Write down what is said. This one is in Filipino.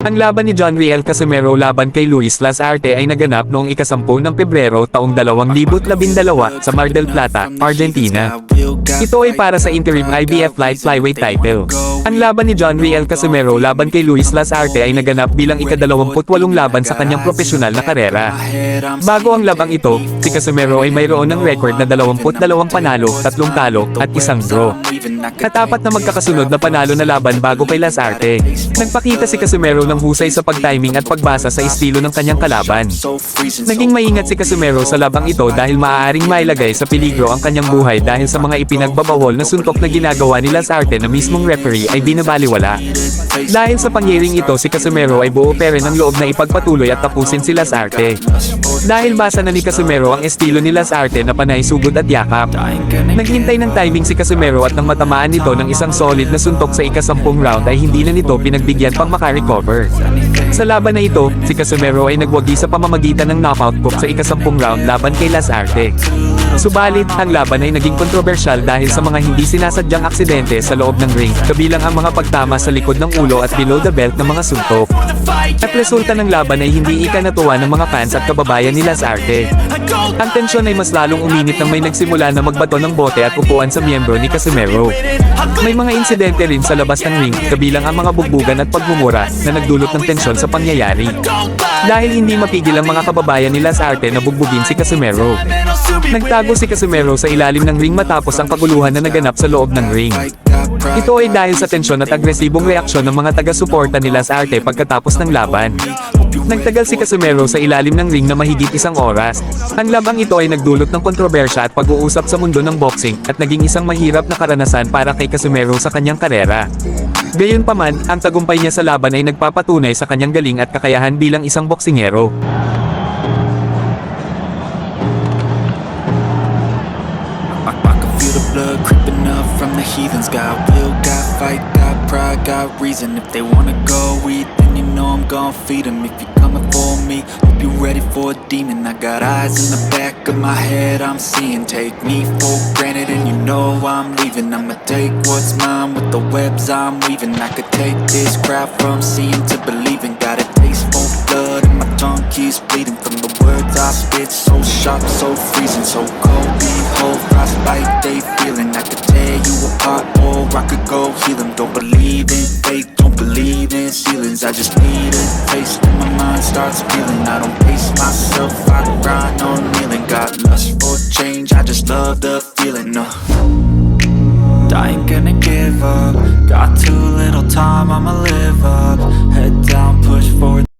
Ang laban ni John Riel Casimero laban kay Luis Lazarte ay naganap noong ikasampu ng Pebrero taong 2012 sa Mar del Plata, Argentina. Ito ay para sa interim IBF Light Flyweight title. Ang laban ni John Riel Casimero laban kay Luis Lazarte ay naganap bilang ika-28 laban sa kanyang profesional na karera. Bago ang labang ito, si Casimero ay mayroon ng record na 22 panalo, 3 talo, at isang draw. Katapat na magkakasunod na panalo na laban bago kay Lazarte. Nagpakita si Casimero ng husay sa pagtiming at pagbasa sa estilo ng kanyang kalaban. Naging maingat si Casimero sa labang ito dahil maaaring mailagay sa peligro ang kanyang buhay dahil sa mga ipinagbabawol na suntok na ginagawa ni Lazarte na mismong referee ay binabaliwala. Dahil sa pangyaring ito si Casimero ay buo pere ng loob na ipagpatuloy at tapusin si Lazarte. Dahil basa na ni Casimero ang estilo ni Lazarte na panay sugod at yakap. Naghintay ng timing si Casimero at nang matamaan nito ng isang solid na suntok sa ikasampung round ay hindi na nito pinagbigyan pang makarecover. Sa laban na ito, si Casimero ay nagwagi sa pamamagitan ng knockout hook sa ikasampung round laban kay Lazarte. Subalit, ang laban ay naging kontrobersyal dahil sa mga hindi sinasadyang aksidente sa loob ng ring, kabilang ang mga pagtama sa likod ng ulo at below the belt ng mga suntok. At resulta ng laban ay hindi ikanatuwa ng mga fans at kababayan ni Lazarte. Ang tensyon ay mas lalong uminit nang may nagsimula na magbato ng bote at upuan sa miyembro ni Casimero. May mga insidente rin sa labas ng ring, kabilang ang mga bugbugan at pagmumura na nagdulot ng tensyon sa pangyayari. Dahil hindi mapigil ang mga kababayan ni Lazarte na bugbugin si Casimero. Nagtago si Casimero sa ilalim ng ring matapos ang kaguluhan na naganap sa loob ng ring. Ito ay dahil sa tensyon at agresibong reaksyon ng mga taga-suporta ni Lazarte pagkatapos ng laban. Nagtagal si Casimero sa ilalim ng ring na mahigit isang oras. Ang labang ito ay nagdulot ng kontrobersya at pag-uusap sa mundo ng boxing at naging isang mahirap na karanasan para kay Casimero sa kanyang karera. Gayunpaman, ang tagumpay niya sa laban ay nagpapatunay sa kanyang galing at kakayahan bilang isang boksingero. The heathens. Got will, got fight, got pride, got reason. If they wanna go eat, then you know I'm gon' feed 'em. If you're coming for me, hope you're ready for a demon. I got eyes in the back of my head, I'm seeing. Take me for granted, and you know I'm leaving. I'ma take what's mine with the webs I'm weaving. I could take this crowd from seeing to believing. Got a taste for blood, and my tongue keeps bleeding from the words I spit. So sharp, so freezing, so cold. Behold, frostbite they feeling. I just need a taste, and my mind starts feeling. I don't pace myself, I grind on kneeling. Got lust for change, I just love the feeling. Uh. I ain't gonna give up. Got too little time, I'ma live up.